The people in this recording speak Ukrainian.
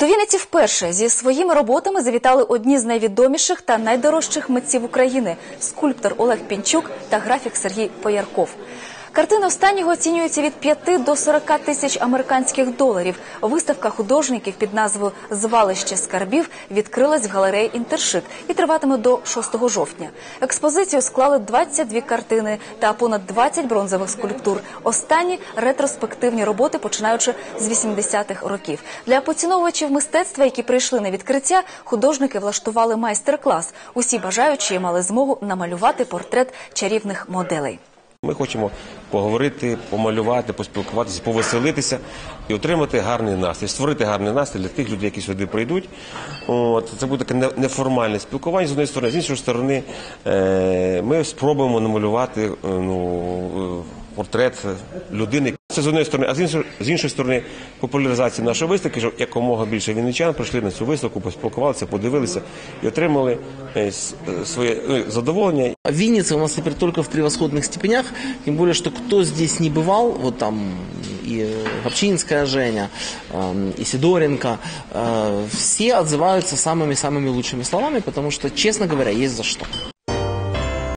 До Вінниці вперше зі своїми роботами завітали одні з найвідоміших та найдорожчих митців України – скульптор Олег Пінчук та графік Сергій Поярков. Картини останнього оцінюються від 5 до 40 тисяч американських доларів. Виставка художників під назвою «Звалище скарбів» відкрилась в галереї «Інтершик» і триватиме до 6 жовтня. Експозицію склали 22 картини та понад 20 бронзових скульптур. Останні ретроспективні роботи, починаючи з 80-х років. Для поціновувачів мистецтва, які прийшли на відкриття, художники влаштували майстер-клас. Усі бажаючі мали змогу намалювати портрет чарівних моделей. Ми хочемо поговорити, помалювати, поспілкуватися, повеселитися і отримати гарний настрій, створити гарний настрій для тих людей, які сюди прийдуть. Це буде таке неформальне спілкування з однієї сторони, з іншої сторони, е, ми спробуємо намалювати е, ну, е, портрет людини. Це з однієї сторони, а з іншої, з іншої сторони, популяризація нашої виставки, щоб якомога більше вінничан прийшли на цю виставку, поспілкувалися, подивилися і отримали е, с- е, своє ну, задоволення Винница у нас теперь только в превосходных степенях, тем более, что кто здесь не бывал, вот там и Гопчинская Женя, эм, и Сидоренко, э, все отзываются самыми-самыми лучшими словами, потому что, честно говоря, есть за что.